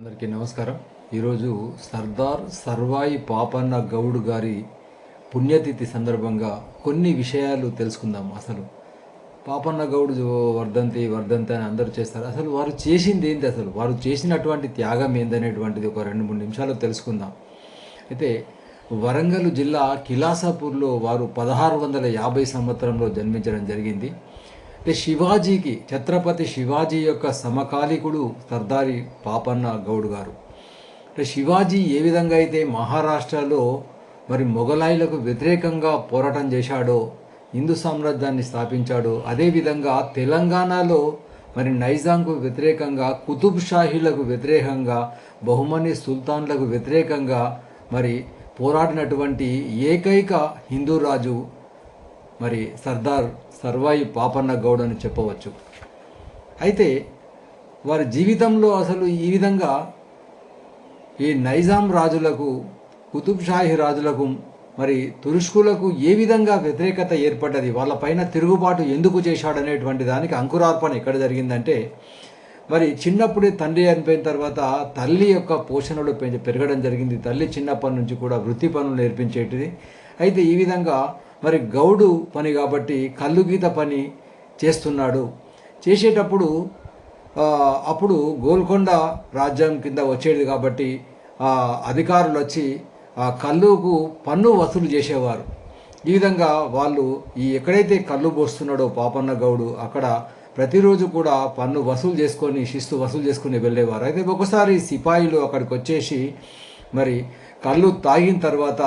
అందరికీ నమస్కారం. ఈరోజు సర్దార్ సర్వాయి పాపన్న గౌడ్ గారి పుణ్యతిథి సందర్భంగా కొన్ని విషయాలు తెలుసుకుందాం అసలు. పాపన్న గౌడ్ వర్ధంతి వర్ధంతి అని అందరూ చేస్తారు. అసలు వారు చేసింది ఏంటి అసలు? వారు చేసినటువంటి త్యాగం ఏందనేటువంటిది ఒక రెండు మూడు నిమిషాలు తెలుసుకుందాం. అయితే వరంగల్ జిల్లా కిలాసాపూర్లో వారు పదహారు వందల యాభై సంవత్సరంలో జన్మించడం జరిగింది. అంటే శివాజీకి ఛత్రపతి శివాజీ యొక్క సమకాలీకుడు సర్దారి పాపన్న గౌడ్ గారు. అంటే శివాజీ ఏ విధంగా అయితే మహారాష్ట్రలో మరి మొఘలాయులకు వ్యతిరేకంగా పోరాటం చేశాడో హిందూ సామ్రాజ్యాన్ని స్థాపించాడో అదేవిధంగా తెలంగాణలో మరి నైజాంకు వ్యతిరేకంగా కుతుబ్ షాహీలకు వ్యతిరేకంగా బహుమని సుల్తాన్లకు వ్యతిరేకంగా మరి పోరాడినటువంటి ఏకైక హిందూ రాజు మరి సర్దార్ సర్వాయి పాపన్న గౌడ్ అని చెప్పవచ్చు. అయితే వారి జీవితంలో అసలు ఈ విధంగా ఈ నైజాం రాజులకు కుతుబ్షాహి రాజులకు మరి తురుష్కులకు ఏ విధంగా వ్యతిరేకత ఏర్పడ్డది వాళ్ళపైన తిరుగుబాటు ఎందుకు చేశాడనేటువంటి దానికి అంకురార్పణ ఎక్కడ జరిగిందంటే మరి చిన్నప్పుడే తండ్రి అనిపోయిన తర్వాత తల్లి యొక్క పోషణలో పెంచి పెరగడం జరిగింది. తల్లి చిన్నప్పటి నుంచి కూడా వృత్తి పనులు నేర్పించేటిది. అయితే ఈ విధంగా మరి గౌడు పని కాబట్టి కళ్ళు గీత పని చేస్తున్నాడు. చేసేటప్పుడు అప్పుడు గోల్కొండ రాజ్యం కింద వచ్చేది కాబట్టి అధికారులు వచ్చి ఆ కల్లుకు పన్ను వసూలు చేసేవారు. ఈ విధంగా వాళ్ళు ఈ ఎక్కడైతే కళ్ళు పోస్తున్నాడో పాపన్న గౌడు అక్కడ ప్రతిరోజు కూడా పన్ను వసూలు చేసుకొని శిస్తు వసూలు చేసుకుని వెళ్ళేవారు. అయితే ఒకసారి సిపాయిలు అక్కడికి వచ్చేసి మరి కళ్ళు తాగిన తర్వాత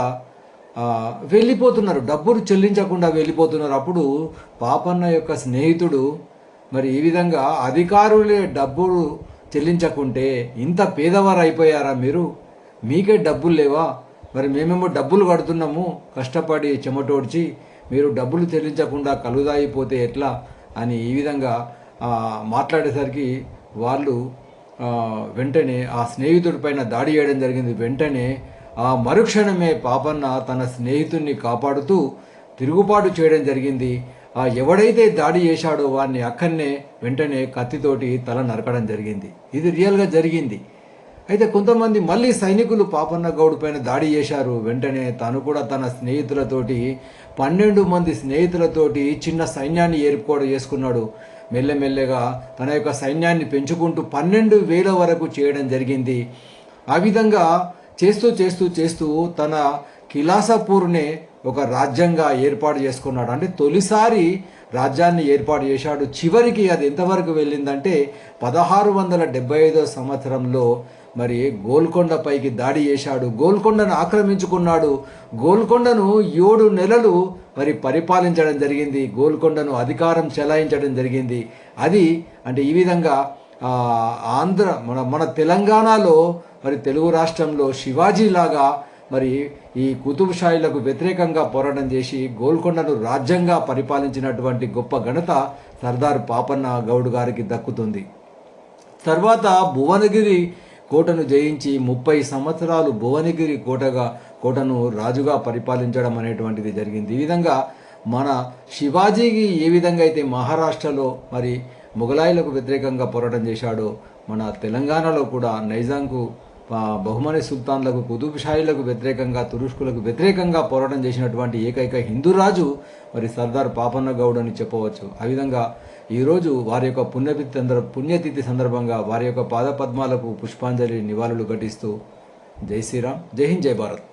వెళ్ళిపోతున్నారు. డబ్బులు చెల్లించకుండా వెళ్ళిపోతున్నారు. అప్పుడు పాపన్న యొక్క స్నేహితుడు మరి ఈ విధంగా అధికారులే డబ్బులు చెల్లించకుంటే ఇంత పేదవారు అయిపోయారా మీరు? మీకే డబ్బులు లేవా? మరి మేమేమో డబ్బులు కడుతున్నాము కష్టపడి చెమటోడ్చి మీరు డబ్బులు చెల్లించకుండా కలుదాయిపోతే ఎట్లా? అని ఈ విధంగా మాట్లాడేసరికి వాళ్ళు వెంటనే ఆ స్నేహితుడి పైన దాడి చేయడం జరిగింది. వెంటనే ఆ మరుక్షణమే పాపన్న తన స్నేహితుణ్ణి కాపాడుతూ తిరుగుబాటు చేయడం జరిగింది. ఆ ఎవడైతే దాడి చేశాడో వాడిని అక్కడనే వెంటనే కత్తితోటి తల నరకడం జరిగింది. ఇది రియల్గా జరిగింది. అయితే కొంతమంది మళ్ళీ సైనికులు పాపన్న గౌడ్ పైన దాడి చేశారు. వెంటనే తను కూడా తన స్నేహితులతోటి పన్నెండు మంది స్నేహితులతోటి చిన్న సైన్యాన్ని ఏర్పాటు చేసుకున్నాడు. మెల్లమెల్లగా తన యొక్క సైన్యాన్ని పెంచుకుంటూ పన్నెండు వేల వరకు చేయడం జరిగింది. ఆ విధంగా చేస్తూ చేస్తూ చేస్తూ తన కిలాసపూర్నే ఒక రాజ్యంగా ఏర్పాటు చేసుకున్నాడు. అంటే తొలిసారి రాజ్యాన్ని ఏర్పాటు చేశాడు. చివరికి అది ఎంతవరకు వెళ్ళిందంటే పదహారు వందల డెబ్బై ఐదో సంవత్సరంలో మరి గోల్కొండపైకి దాడి చేశాడు. గోల్కొండను ఆక్రమించుకున్నాడు. గోల్కొండను ఏడు నెలలు మరి పరిపాలించడం జరిగింది. గోల్కొండను అధికారం చెలాయించడం జరిగింది. అది అంటే ఈ విధంగా ఆంధ్ర మన మన తెలంగాణలో మరి తెలుగు రాష్ట్రంలో శివాజీ లాగా మరి ఈ కుతుబ్ షాయిలకు వ్యతిరేకంగా పోరాటం చేసి గోల్కొండను రాజ్యంగా పరిపాలించినటువంటి గొప్ప ఘనత సర్దార్ పాపన్న గౌడ్ గారికి దక్కుతుంది. తర్వాత భువనగిరి కోటను జయించి ముప్పై సంవత్సరాలు భువనగిరి కోటగా కోటను రాజుగా పరిపాలించడం అనేటువంటిది జరిగింది. ఈ విధంగా మన శివాజీకి ఏ విధంగా అయితే మహారాష్ట్రలో మరి మొఘలాయిలకు వ్యతిరేకంగా పోరాటం చేశాడో. మన తెలంగాణలో కూడా నైజాంకు బహుమని సుల్తాన్లకు కుతుబ్షాయిలకు వ్యతిరేకంగా తురుష్కులకు వ్యతిరేకంగా పోరాటం చేసినటువంటి ఏకైక హిందూ రాజు మరి సర్దార్ పాపన్న గౌడ్ అని చెప్పవచ్చు. ఆ విధంగా ఈరోజు వారి యొక్క పుణ్యతిథి సందర్భ పుణ్యతిథి సందర్భంగా వారి యొక్క పాదపద్మాలకు పుష్పాంజలి నివాళులు ఘటిస్తూ జై శ్రీరామ్ జై హింద్ జై భారత్.